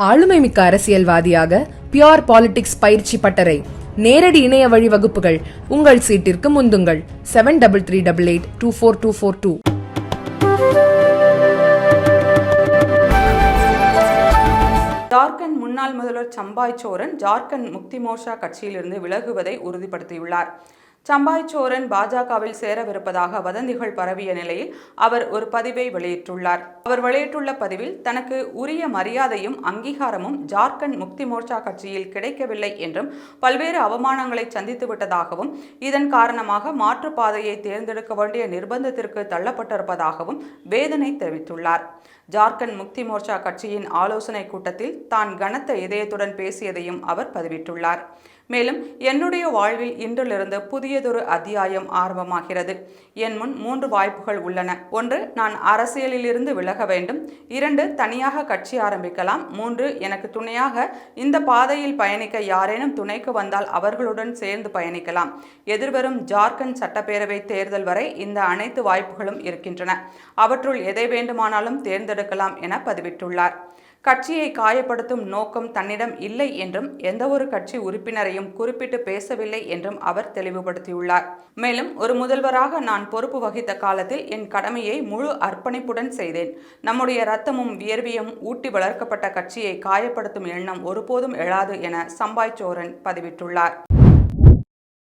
ஆளுமைமிக்க அரசியல்வாதியாக pure politics பயிற்சி பட்டறை. நேரடி இணைய வழி வகுப்புகள். உங்கள் சீட்டிற்கு முந்துங்கள். Seven double three double eight two four two four two Jharkhand முன்னாள் முதல்வர் சம்பாய் சோரன் ஜார்க்கண்ட் முக்தி மோர்ஷா கட்சியிலிருந்து விலகுவதை உறுதிப்படுத்தியுள்ளார். சம்பாய் சோரன் பாஜகவில் சேரவிருப்பதாக வதந்திகள் பரவிய நிலையில் அவர் ஒரு பதிவை வெளியிட்டுள்ளார். அவர் வெளியிட்டுள்ள பதிவில் தனக்கு உரிய மரியாதையும் அங்கீகாரமும் ஜார்க்கண்ட் முக்தி மோர்ச்சா கட்சியில் கிடைக்கவில்லை என்றும் பல்வேறு அவமானங்களை சந்தித்து விட்டதாகவும் இதன் காரணமாக மாற்றுப்பாதையை தேர்ந்தெடுக்க வேண்டிய நிர்பந்தத்திற்கு தள்ளப்பட்டிருப்பதாகவும் வேதனை தெரிவித்துள்ளார். ஜார்க்கண்ட் முக்தி மோர்ச்சா கட்சியின் ஆலோசனை கூட்டத்தில் தான் கனத்த இதயத்துடன் பேசியதையும் அவர் பதிவிட்டுள்ளார். மேலும் என்னுடைய வாழ்வில் இன்றிலிருந்து புதியதொரு அத்தியாயம் ஆரம்பமாகிறது. என் முன் மூன்று வாய்ப்புகள் உள்ளன. ஒன்று நான் அரசியலிலிருந்து விலக வேண்டும். இரண்டு தனியாக கட்சி ஆரம்பிக்கலாம். மூன்று எனக்கு துணையாக இந்த பாதையில் பயணிக்க யாரேனும் துணைக்கு வந்தால் அவர்களுடன் சேர்ந்து பயணிக்கலாம். எதிர்வரும் ஜார்க்கண்ட் சட்டப்பேரவை தேர்தல் வரை இந்த அனைத்து வாய்ப்புகளும் இருக்கின்றன. அவற்றுள் எதை வேண்டுமானாலும் தேர்ந்தெடுக்கலாம் என பதிவிட்டுள்ளார். கட்சியை காயப்படுத்தும் நோக்கம் தன்னிடம் இல்லை என்றும் எந்தவொரு கட்சி உறுப்பினரையும் குறிப்பிட்டு பேசவில்லை என்றும் அவர் தெளிவுபடுத்தியுள்ளார். மேலும் ஒரு முதல்வராக நான் பொறுப்பு வகித்த காலத்தில் என் கடமையை முழு அர்ப்பணிப்புடன் செய்தேன். நம்முடைய ரத்தமும் வியர்வியும் ஊட்டி வளர்க்கப்பட்ட கட்சியை காயப்படுத்தும் எண்ணம் ஒருபோதும் எழாது என சம்பாய் சோரன் பதிவிட்டுள்ளார்.